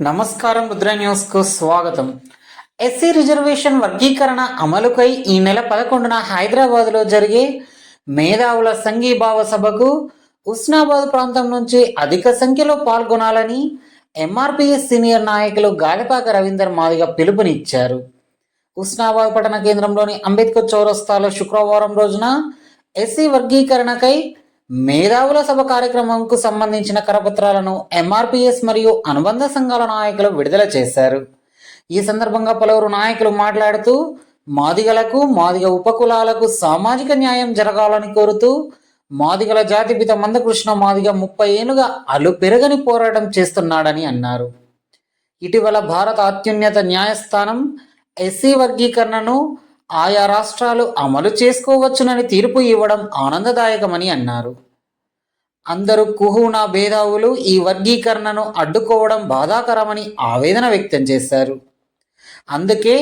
నమస్కారం రుద్ర న్యూస్కు స్వాగతం. ఎస్సీ రిజర్వేషన్ వర్గీకరణ అమలుకై ఈ నెల పదకొండున హైదరాబాద్లో జరిగే మేధావుల సంఘీభావ సభకు ఉస్నాబాద్ ప్రాంతం నుంచి అధిక సంఖ్యలో పాల్గొనాలని ఎంఆర్పిఎస్ సీనియర్ నాయకులు గాలిపాక రవీందర్ మాదిగ పిలుపునిచ్చారు. ఉస్నాబాద్ పట్టణ కేంద్రంలోని అంబేద్కర్ చౌరస్తాలో శుక్రవారం రోజున ఎస్సీ వర్గీకరణకై మేధావుల సభ కార్యక్రమంకు సంబంధించిన కరపత్రాలను ఎంఆర్పిఎస్ మరియు అనుబంధ సంఘాల నాయకులు విడుదల చేశారు. ఈ సందర్భంగా పలువురు నాయకులు మాట్లాడుతూ మాదిగలకు మాదిగ ఉపకులాలకు సామాజిక న్యాయం జరగాలని కోరుతూ మాదిగల జాతిపిత మందకృష్ణ మాదిగ ముప్పై ఏనుగా అలు పెరగని పోరాటం చేస్తున్నాడని అన్నారు. ఇటీవల భారత అత్యున్నత న్యాయస్థానం ఎస్సీ వర్గీకరణను ఆయా రాష్ట్రాలు అమలు చేసుకోవచ్చునని తీర్పు ఇవ్వడం ఆనందదాయకమని అన్నారు. అందరూ కుహునా భేదావులు ఈ వర్గీకరణను అడ్డుకోవడం బాధాకరమని ఆవేదన వ్యక్తం చేశారు. అందుకే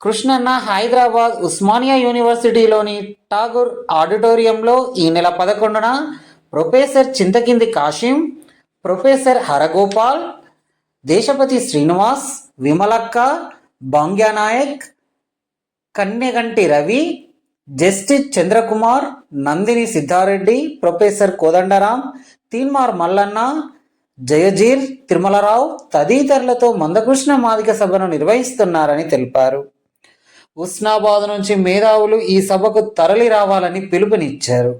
కృష్ణన్న హైదరాబాద్ ఉస్మానియా యూనివర్సిటీలోని ఠాగూర్ ఆడిటోరియంలో ఈ నెల పదకొండున professor Chintakindi Kasim professor Haragopal Deshapathi Srinivas Vimalakka Banghya Naik Kanyaganti Ravi justice Chandrakumar Nandini Siddha Reddy professor Kodandaram Teenmar Mallanna Jayajeer Tirumala Rao తదితరులతో Mandakrishna మాదిక సభను నిర్వహిస్తున్నారని తెలిపారు. ఉస్నాబాద్ నుంచి మేధావులు ఈ సభకు తరలి రావాలని పిలుపునిచ్చారు.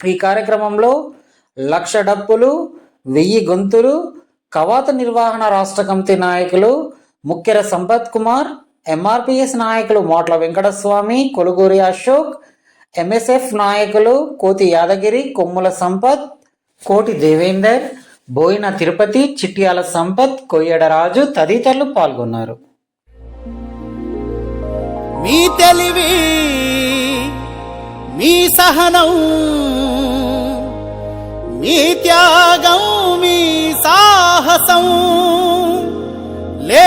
ఈ కార్యక్రమంలో లక్ష డప్పులు వెయ్యి గొంతులు కవాత నిర్వహణ రాష్ట్ర కమిటీ నాయకులు ముఖ్యర సంపత్ కుమార్ ఎంఆర్పిఎస్ నాయకులు మోట్ల వెంకటస్వామి కొలుగూరి అశోక్ ఎంఎస్ఎఫ్ నాయకులు కోతి యాదగిరి కొమ్ముల సంపత్ కోటి దేవేందర్ బోయిన తిరుపతి చిట్యాల సంపత్ కొయ్యడ రాజు తదితరులు పాల్గొన్నారు. మీ తెలివి మీ సహనం మీ త్యాగం మీ సాహసం లే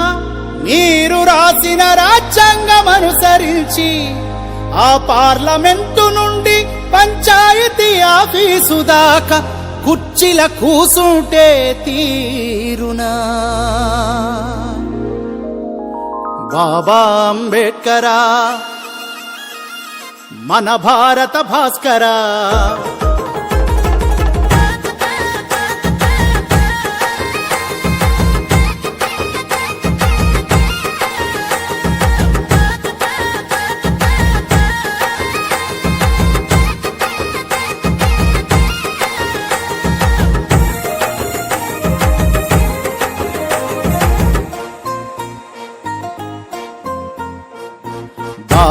మీరు రాసిన రాజ్యాంగం అనుసరించి ఆ పార్లమెంటు నుండి పంచాయతీ ఆఫీసు దాకా కుర్చీల కూసుంటే తీరునా? బాబా అంబేడ్కరా మన భారత భాస్కరా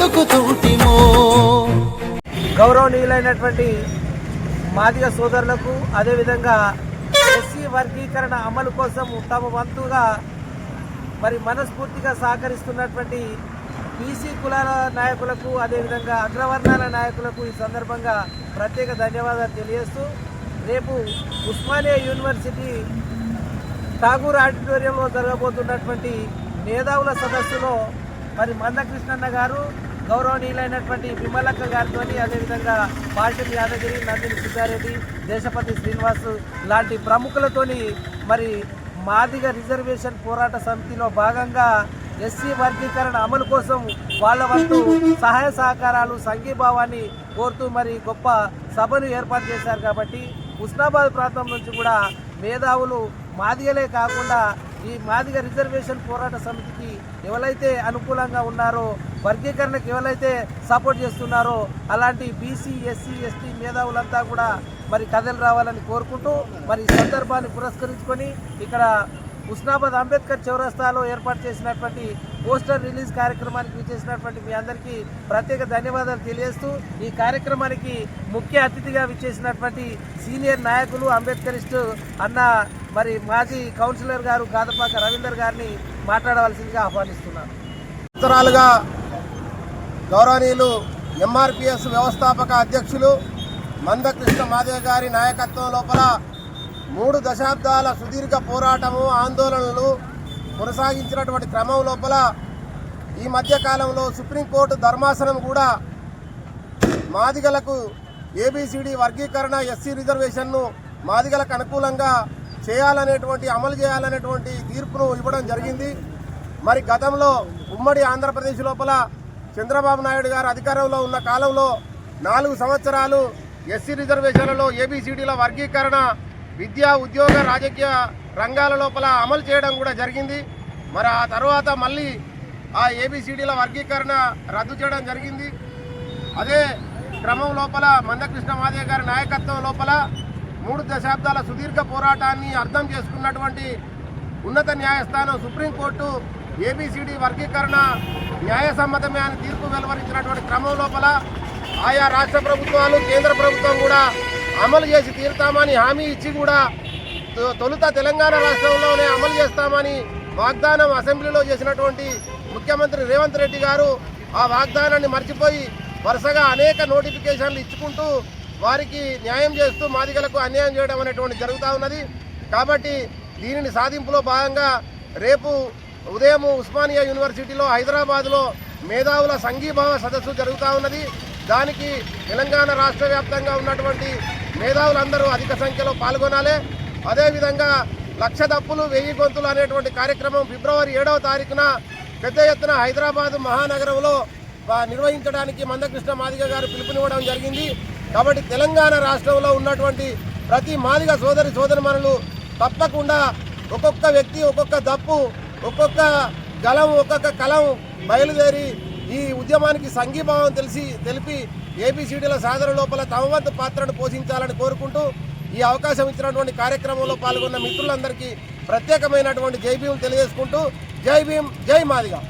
బ్రతుకుతుంటిమో. గౌరవనీయులైనటువంటి మాదిగ సోదరులకు అదేవిధంగా ఎస్సీ వర్గీకరణ అమలు కోసం తమ వంతుగా మరి మనస్ఫూర్తిగా సహకరిస్తున్నటువంటి బీసీ కులాల నాయకులకు అదేవిధంగా అగ్రవర్ణాల నాయకులకు ఈ సందర్భంగా ప్రత్యేక ధన్యవాదాలు తెలియజేస్తూ రేపు ఉస్మానియా యూనివర్సిటీ ఠాగూర్ ఆడిటోరియంలో జరగబోతున్నటువంటి మేధావుల సదస్సులో మరి మందకృష్ణన్న గారు గౌరవనీయులైనటువంటి విమలక్క గారితో అదేవిధంగా పాషం యాదగిరి నందిని సిద్ధారెడ్డి దేశపతి శ్రీనివాస్ లాంటి ప్రముఖులతోని మరి మాదిగ రిజర్వేషన్ పోరాట సమితిలో భాగంగా ఎస్సీ వర్గీకరణ అమలు కోసం వాళ్ళ వంతు సహాయ సహకారాలు సంఘీభావాన్ని కోరుతూ మరి గొప్ప సభను ఏర్పాటు చేశారు కాబట్టి ఉస్నాబాద్ ప్రాంతం నుంచి కూడా మేధావులు మాదిగలే కాకుండా ఈ మాదిగ రిజర్వేషన్ పోరాట సమితికి ఎవరైతే అనుకూలంగా ఉన్నారో వర్గీకరణకు ఎవరైతే సపోర్ట్ చేస్తున్నారో అలాంటి బీసీ ఎస్సీ ఎస్టీ మేధావులంతా కూడా మరి కథలు రావాలని కోరుకుంటూ మరి ఈ సందర్భాన్ని పురస్కరించుకొని ఇక్కడ ఉస్నాబాద్ అంబేద్కర్ చౌరస్తాలో ఏర్పాటు చేసినటువంటి పోస్టర్ రిలీజ్ కార్యక్రమానికి విచ్చేసినటువంటి మీ అందరికీ ప్రత్యేక ధన్యవాదాలు తెలియజేస్తూ ఈ కార్యక్రమానికి ముఖ్య అతిథిగా విచ్చేసినటువంటి సీనియర్ నాయకులు అంబేద్కరిస్ట్ అన్న మరి మాజీ కౌన్సిలర్ గారు గాదపాక రవీందర్ గారిని మాట్లాడవలసిందిగా ఆహ్వానిస్తున్నాను. సంవత్సరాలుగా గౌరవనీయులు ఎంఆర్పిఎస్ వ్యవస్థాపక అధ్యక్షులు మందకృష్ణ మాదేవ్ గారి నాయకత్వం లోపల మూడు దశాబ్దాల సుదీర్ఘ పోరాటము ఆందోళనలు కొనసాగించినటువంటి క్రమం లోపల ఈ మధ్యకాలంలో సుప్రీంకోర్టు ధర్మాసనం కూడా మాదిగలకు ఏబిసిడి వర్గీకరణ ఎస్సీ రిజర్వేషన్ను మాదిగలకు అనుకూలంగా చేయాలనేటువంటి అమలు చేయాలనేటువంటి తీర్పును ఇవ్వడం జరిగింది. మరి గతంలో ఉమ్మడి ఆంధ్రప్రదేశ్ లోపల చంద్రబాబు నాయుడు గారు అధికారంలో ఉన్న కాలంలో నాలుగు సంవత్సరాలు ఎస్సీ రిజర్వేషన్లలో ఏబీసీడీల వర్గీకరణ విద్యా ఉద్యోగ రాజకీయ రంగాల లోపల అమలు చేయడం కూడా జరిగింది. మరి ఆ తర్వాత మళ్ళీ ఆ ఏబీసీడీల వర్గీకరణ రద్దు చేయడం జరిగింది. అదే క్రమం లోపల మందకృష్ణ మాదే గారి నాయకత్వం లోపల మూడు దశాబ్దాల సుదీర్ఘ పోరాటాన్ని అర్థం చేసుకున్నటువంటి ఉన్నత న్యాయస్థానం సుప్రీంకోర్టు ఏబిసిడి వర్గీకరణ న్యాయసమ్మతమే అని తీర్పు వెలువరించినటువంటి క్రమం లోపల ఆయా రాష్ట్ర ప్రభుత్వాలు కేంద్ర ప్రభుత్వం కూడా అమలు చేసి తీరుతామని హామీ ఇచ్చి కూడా తొలుత తెలంగాణ రాష్ట్రంలోనే అమలు చేస్తామని వాగ్దానం అసెంబ్లీలో చేసినటువంటి ముఖ్యమంత్రి రేవంత్ రెడ్డి గారు ఆ వాగ్దానాన్ని మర్చిపోయి వరుసగా అనేక నోటిఫికేషన్లు ఇచ్చుకుంటూ వారికి న్యాయం చేస్తూ మాదిగలకు అన్యాయం చేయడం అనేటువంటి జరుగుతూ ఉన్నది. కాబట్టి దీనిని సాధింపులో భాగంగా రేపు ఉదయం ఉస్మానియా యూనివర్సిటీలో హైదరాబాద్లో మేధావుల సంఘీభావ సదస్సు జరుగుతూ ఉన్నది. దానికి తెలంగాణ రాష్ట్ర వ్యాప్తంగా ఉన్నటువంటి మేధావులందరూ అధిక సంఖ్యలో పాల్గొనాలి. అదేవిధంగా లక్ష దప్పులు వెయ్యి గొంతులు అనేటువంటి కార్యక్రమం ఫిబ్రవరి ఏడవ తారీఖున పెద్ద ఎత్తున హైదరాబాద్ మహానగరంలో నిర్వహించడానికి మందకృష్ణ మాదిగ గారు పిలుపునివ్వడం జరిగింది. కాబట్టి తెలంగాణ రాష్ట్రంలో ఉన్నటువంటి ప్రతి మాదిగ సోదరి సోదరిమణులు తప్పకుండా ఒక్కొక్క వ్యక్తి ఒక్కొక్క దప్పు ఒక్కొక్క గలం ఒక్కొక్క కలం బయలుదేరి ఈ ఉద్యమానికి సంఘీభావం తెలిసి తెలిపి ఏపీసీడీల సాధన లోపల తమ వంతు పాత్రను పోషించాలని కోరుకుంటూ ఈ అవకాశం ఇచ్చినటువంటి కార్యక్రమంలో పాల్గొన్న మిత్రులందరికీ ప్రత్యేకమైనటువంటి జై భీం తెలియజేసుకుంటూ జై భీం జై మాదిగా.